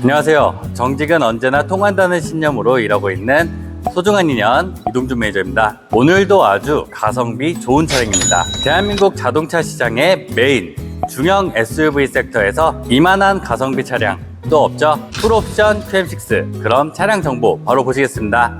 안녕하세요. 정직은 언제나 통한다는 신념으로 일하고 있는 소중한 인연 이동준 매니저입니다. 오늘도 아주 가성비 좋은 차량입니다. 대한민국 자동차 시장의 메인 중형 SUV 섹터에서 이만한 가성비 차량 또 없죠? 풀옵션 QM6 그럼 차량 정보 바로 보시겠습니다.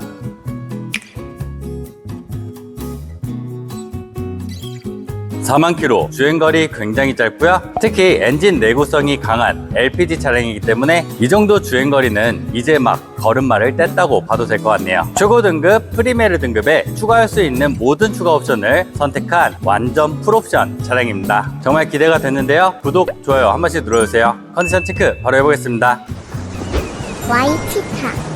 4만 킬로. 주행거리 굉장히 짧고요. 특히 엔진 내구성이 강한 LPG 차량이기 때문에 이 정도 주행거리는 이제 막 걸음마를 뗐다고 봐도 될 것 같네요. 최고 등급 프리메르 등급에 추가할 수 있는 모든 추가 옵션을 선택한 완전 풀옵션 차량입니다. 정말 기대가 됐는데요. 구독, 좋아요 한 번씩 눌러주세요. 컨디션 체크 바로 해보겠습니다. YT카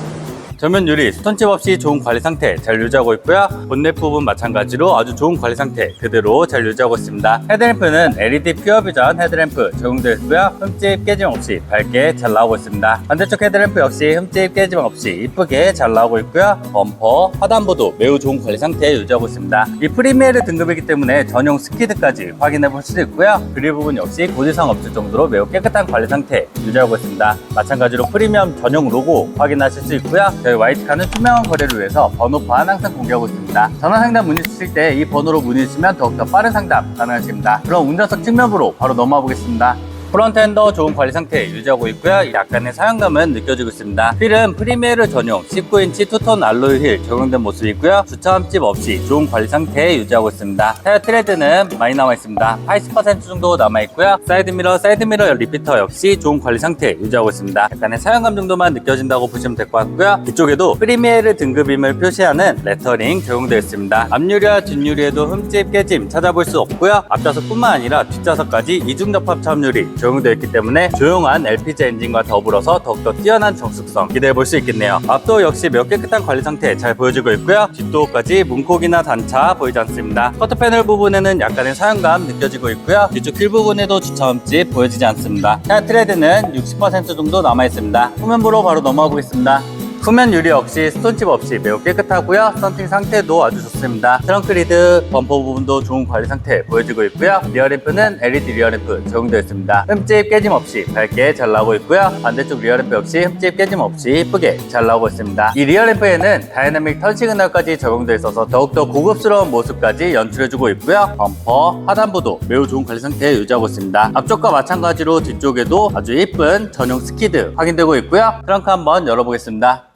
전면 유리 스톤칩 없이 좋은 관리 상태 잘 유지하고 있고요. 본넷 부분 마찬가지로 아주 좋은 관리 상태 그대로 잘 유지하고 있습니다. 헤드램프는 LED 퓨어 비전 헤드램프 적용되어 있고요. 흠집 깨짐 없이 밝게 잘 나오고 있습니다. 반대쪽 헤드램프 역시 흠집 깨짐 없이 이쁘게 잘 나오고 있고요. 범퍼, 하단부도 매우 좋은 관리 상태 유지하고 있습니다. 이 프리미에르 등급이기 때문에 전용 스키드까지 확인해 볼 수도 있고요. 그릴 부분 역시 고지상 없을 정도로 매우 깨끗한 관리 상태 유지하고 있습니다. 마찬가지로 프리미엄 전용 로고 확인하실 수 있고요. 저희 와이트카는 투명한 거래를 위해서 번호판 항상 공개하고 있습니다. 전화 상담 문의 주실 때 이 번호로 문의 주시면 더욱더 빠른 상담 가능하십니다. 그럼 운전석 측면부로 바로 넘어가 보겠습니다. 프론트 핸더 좋은 관리 상태 유지하고 있고요. 약간의 사용감은 느껴지고 있습니다. 휠은 프리미에르 전용 19인치 투톤 알로이 휠 적용된 모습이고요. 주차 흠집 없이 좋은 관리 상태 유지하고 있습니다. 타이어 트레드는 많이 남아 있습니다. 80% 정도 남아 있고요. 사이드 미러, 사이드 미러 리피터 역시 좋은 관리 상태 유지하고 있습니다. 약간의 사용감 정도만 느껴진다고 보시면 될 것 같고요. 뒤쪽에도 프리미에르 등급임을 표시하는 레터링 적용되어 있습니다. 앞유리와 뒷유리에도 흠집, 깨짐 찾아볼 수 없고요. 앞좌석뿐만 아니라 뒷좌석까지 이중 접합 차음유리 적용되어 있기 때문에 조용한 LPG 엔진과 더불어서 더욱더 뛰어난 정숙성 기대해 볼 수 있겠네요. 앞도 역시 매우 깨끗한 관리 상태 잘 보여지고 있고요. 뒷도까지 문콕이나 단차 보이지 않습니다. 커트 패널 부분에는 약간의 사용감 느껴지고 있고요. 뒤쪽 휠 부분에도 주차 흠집 보여지지 않습니다. 타이어 트레드는 60% 정도 남아 있습니다. 후면부로 바로 넘어가 보겠습니다. 후면 유리 역시 스톤칩 없이 매우 깨끗하고요. 썬팅 상태도 아주 좋습니다. 트렁크 리드, 범퍼 부분도 좋은 관리 상태 보여지고 있고요. 리어 램프는 LED 리어 램프 적용되어 있습니다. 흠집 깨짐 없이 밝게 잘 나오고 있고요. 반대쪽 리어 램프 역시 흠집 깨짐 없이 예쁘게 잘 나오고 있습니다. 이 리어 램프에는 다이나믹 턴 시그널까지 적용되어 있어서 더욱더 고급스러운 모습까지 연출해주고 있고요. 범퍼, 하단부도 매우 좋은 관리 상태 유지하고 있습니다. 앞쪽과 마찬가지로 뒤쪽에도 아주 예쁜 전용 스키드 확인되고 있고요. 트렁크 한번 열어보겠습니다.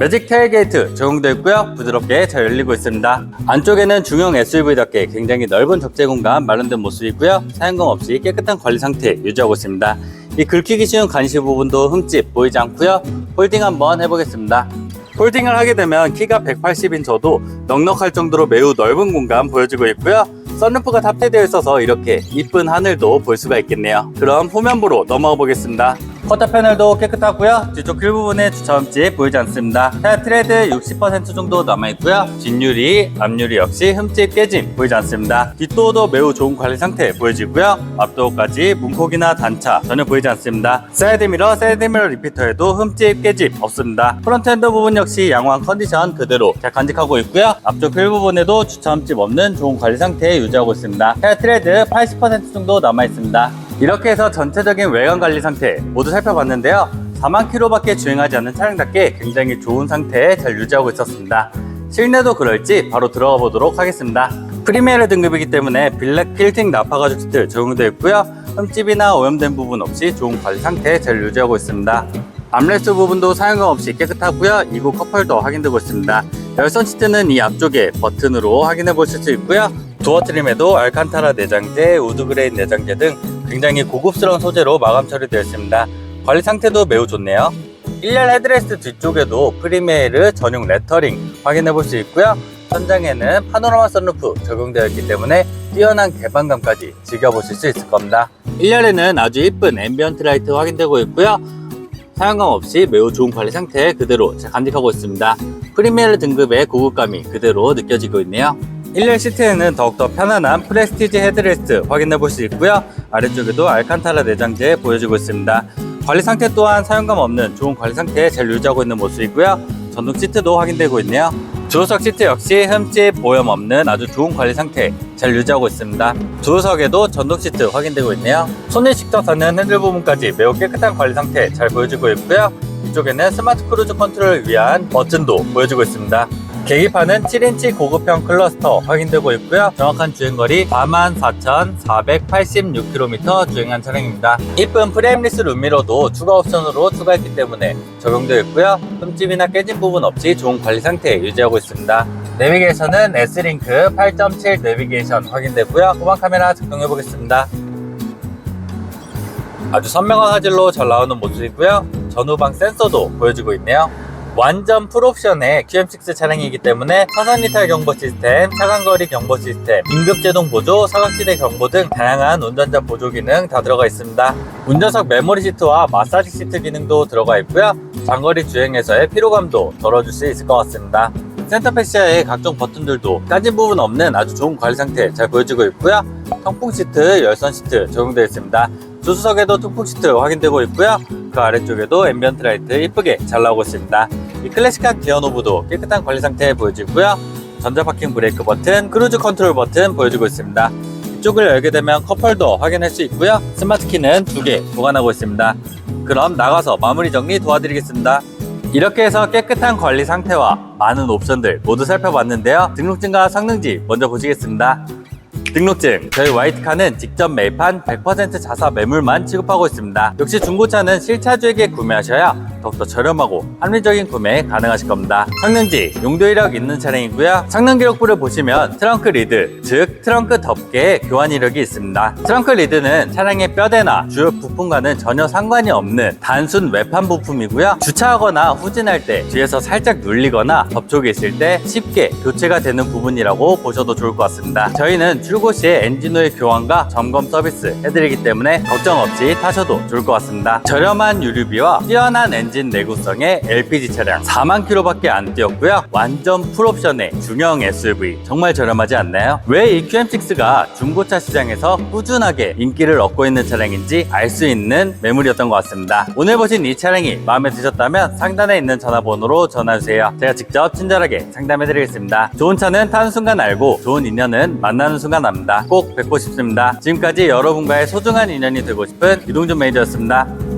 매직 테일게이트 적용되어 있고요. 부드럽게 잘 열리고 있습니다. 안쪽에는 중형 SUV답게 굉장히 넓은 적재 공간 마련된 모습이고요. 사용감 없이 깨끗한 관리 상태 유지하고 있습니다. 이 긁히기 쉬운 간시 부분도 흠집 보이지 않고요. 홀딩 한번 해보겠습니다. 홀딩을 하게 되면 키가 180인 저도 넉넉할 정도로 매우 넓은 공간 보여지고 있고요. 썬루프가 탑재되어 있어서 이렇게 이쁜 하늘도 볼 수가 있겠네요. 그럼 후면부로 넘어가 보겠습니다. 커터 패널도 깨끗하고요. 뒤쪽 휠 부분에 주차 흠집 보이지 않습니다. 타이어 트레드 60% 정도 남아있고요. 뒷유리, 앞유리 역시 흠집 깨짐 보이지 않습니다. 뒷도어도 매우 좋은 관리 상태 보여지고요. 앞도어까지 문콕이나 단차 전혀 보이지 않습니다. 사이드 미러, 사이드 미러 리피터에도 흠집 깨짐 없습니다. 프론트 핸드 부분 역시 양호한 컨디션 그대로 잘 간직하고 있고요. 앞쪽 휠 부분에도 주차 흠집 없는 좋은 관리 상태 유지하고 있습니다. 타이어 트레드 80% 정도 남아 있습니다. 이렇게 해서 전체적인 외관 관리 상태 모두 살펴봤는데요. 4만 킬로밖에 주행하지 않는 차량답게 굉장히 좋은 상태에 잘 유지하고 있었습니다. 실내도 그럴지 바로 들어가 보도록 하겠습니다. 프리미어르 등급이기 때문에 블랙 필팅 나파 가죽 시트 적용되어 있고요. 흠집이나 오염된 부분 없이 좋은 관리 상태 잘 유지하고 있습니다. 암레스 부분도 사용감 없이 깨끗하고요. 2구 컵홀더 확인되고 있습니다. 열선 시트는 이 앞쪽에 버튼으로 확인해 보실 수 있고요. 도어 트림에도 알칸타라 내장재, 우드그레인 내장재 등 굉장히 고급스러운 소재로 마감 처리되어 있습니다. 관리 상태도 매우 좋네요. 1열 헤드레스트 뒤쪽에도 프리메르 전용 레터링 확인해 볼 수 있고요. 천장에는 파노라마 선루프 적용되어 있기 때문에 뛰어난 개방감까지 즐겨보실 수 있을 겁니다. 1열에는 아주 이쁜 앰비언트 라이트 확인되고 있고요. 사용감 없이 매우 좋은 관리 상태 그대로 잘 간직하고 있습니다. 프리미어 등급의 고급감이 그대로 느껴지고 있네요. 1열 시트에는 더욱더 편안한 프레스티지 헤드레스트 확인해 볼 수 있고요. 아래쪽에도 알칸타라 내장재 보여지고 있습니다. 관리 상태 또한 사용감 없는 좋은 관리 상태 잘 유지하고 있는 모습이고요. 전동 시트도 확인되고 있네요. 조수석 시트 역시 흠집, 오염 없는 아주 좋은 관리 상태 잘 유지하고 있습니다. 조수석에도 전동 시트 확인되고 있네요. 손님식터사는 핸들 부분까지 매우 깨끗한 관리 상태 잘 보여지고 있고요. 이쪽에는 스마트 크루즈 컨트롤을 위한 버튼도 보여지고 있습니다. 계기판은 7인치 고급형 클러스터 확인되고 있고요. 정확한 주행거리 44,486km 주행한 차량입니다. 이쁜 프레임리스 룸미러도 추가 옵션으로 추가했기 때문에 적용되어 있고요. 흠집이나 깨진 부분 없이 좋은 관리 상태 유지하고 있습니다. 내비게이션은 S링크 8.7 내비게이션 확인되고요. 후방 카메라 작동해 보겠습니다. 아주 선명한 화질로 잘 나오는 모습이고요. 전후방 센서도 보여지고 있네요. 완전 풀옵션의 QM6 차량이기 때문에 차선 이탈 경보 시스템, 차간거리 경보 시스템, 긴급제동 보조, 사각지대 경보 등 다양한 운전자 보조 기능 다 들어가 있습니다. 운전석 메모리 시트와 마사지 시트 기능도 들어가 있고요. 장거리 주행에서의 피로감도 덜어줄 수 있을 것 같습니다. 센터 패시아의 각종 버튼들도 까진 부분 없는 아주 좋은 관리 상태 잘 보여지고 있고요. 통풍 시트, 열선 시트 적용되어 있습니다. 조수석에도 통풍 시트 확인되고 있고요. 그 아래쪽에도 앰비언트 라이트 이쁘게 잘 나오고 있습니다. 이 클래식한 기어 노브도 깨끗한 관리 상태 보여지고요. 전자 파킹 브레이크 버튼, 크루즈 컨트롤 버튼 보여지고 있습니다. 이쪽을 열게 되면 컵홀더 확인할 수 있고요. 스마트 키는 두 개 보관하고 있습니다. 그럼 나가서 마무리 정리 도와드리겠습니다. 이렇게 해서 깨끗한 관리 상태와 많은 옵션들 모두 살펴봤는데요. 등록증과 성능지 먼저 보시겠습니다. 등록증 저희 화이트카는 직접 매입한 100% 자사 매물만 취급하고 있습니다. 역시 중고차는 실차주에게 구매하셔야 더욱더 저렴하고 합리적인 구매 가능하실 겁니다. 성능지 용도 이력 있는 차량이고요. 성능 기록부를 보시면 트렁크 리드 즉 트렁크 덮개에 교환 이력이 있습니다. 트렁크 리드는 차량의 뼈대나 주요 부품과는 전혀 상관이 없는 단순 외판 부품이고요. 주차하거나 후진할 때 뒤에서 살짝 눌리거나 접촉이 있을 때 쉽게 교체가 되는 부분이라고 보셔도 좋을 것 같습니다. 저희는 출고 시에 엔진오일 교환과 점검 서비스 해드리기 때문에 걱정 없이 타셔도 좋을 것 같습니다. 저렴한 유류비와 뛰어난 엔진 내구성의 LPG 차량 4만 킬로밖에 안 뛰었고요. 완전 풀옵션의 중형 SUV 정말 저렴하지 않나요? 왜 이 QM6가 중고차 시장에서 꾸준하게 인기를 얻고 있는 차량인지 알 수 있는 매물이었던 것 같습니다. 오늘 보신 이 차량이 마음에 드셨다면 상단에 있는 전화번호로 전화주세요. 제가 직접 친절하게 상담해드리겠습니다. 좋은 차는 타는 순간 알고 좋은 인연은 만나는 순간 압니다. 꼭 뵙고 싶습니다. 지금까지 여러분과의 소중한 인연이 되고 싶은 이동준 매니저였습니다.